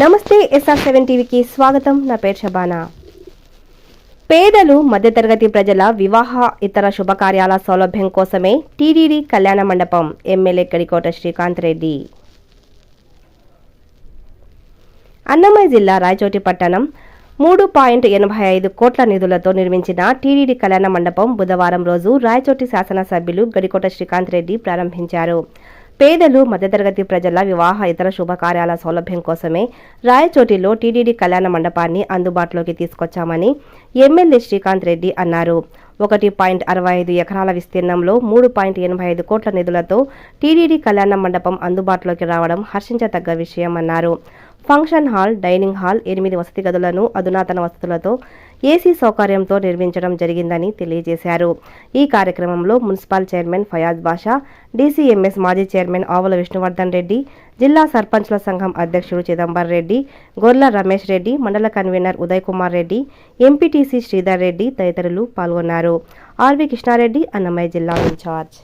నమస్తే SR seven టీవీకి స్వాగతం. నా పేరు షబానా. పేదలు మధ్యతరగతి ప్రజల వివాహ ఇతర శుభకార్యాల సౌలభ్యం కోసమే టీడీడీ కళ్యాణ మండపం ఎమ్మెల్యే కడికోట శ్రీకాంత్ రెడ్డి. అన్నమయ్య జిల్లా రాయచోటి పట్టణం మూడు పాయింట్ ఎనభై ఐదు కోట్ల నిధులతో నిర్మించిన టీడీడీ కళ్యాణ మండపం బుధవారం రోజు రాయచోటి శాసనసభ్యులు గడికోట శ్రీకాంత్ రెడ్డి ప్రారంభించారు. పేదలు మధ్యతరగతి ప్రజల వివాహ ఇతర శుభకార్యాల సౌలభ్యం కోసమే రాయచోటిలో టీడీడీ కళ్యాణ మండపాన్ని అందుబాటులోకి తీసుకొచ్చామని ఎమ్మెల్యే శ్రీకాంత్ రెడ్డి అన్నారు. ఒకటి పాయింట్ అరవై ఐదు ఎకరాల విస్తీర్ణంలో మూడు పాయింట్ ఎనభై ఐదు కోట్ల నిధులతో టీడీడీ కళ్యాణ మండపం అందుబాటులోకి రావడం హర్షించదగ్గ విషయమన్నారు. ఫంక్షన్ హాల్ డైనింగ్ హాల్ ఎనిమిది వసతి గదులను అధునాతన వసతులతో ఏసీ సౌకర్యంతో నిర్మించడం జరిగిందని తెలియజేశారు. ఈ కార్యక్రమంలో municipal chairman Fayaz Basha DCMS మాజీ చైర్మన్ ఆవుల విష్ణువర్ధన్ రెడ్డి జిల్లా సర్పంచ్ల సంఘం అధ్యక్షుడు చిదంబర్ రెడ్డి గొర్ల రమేష్ రెడ్డి మండల కన్వీనర్ ఉదయ్ కుమార్ రెడ్డి ఎంపీటీసీ శ్రీధర్ రెడ్డి తదితరులు పాల్గొన్నారు. ఆర్వి కృష్ణారెడ్డి అన్నమయ్య జిల్లా incharge.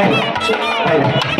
hay này hay này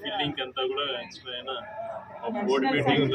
fielding అంతా కూడా అయినా ఒక బోర్డ్ మీటింగ్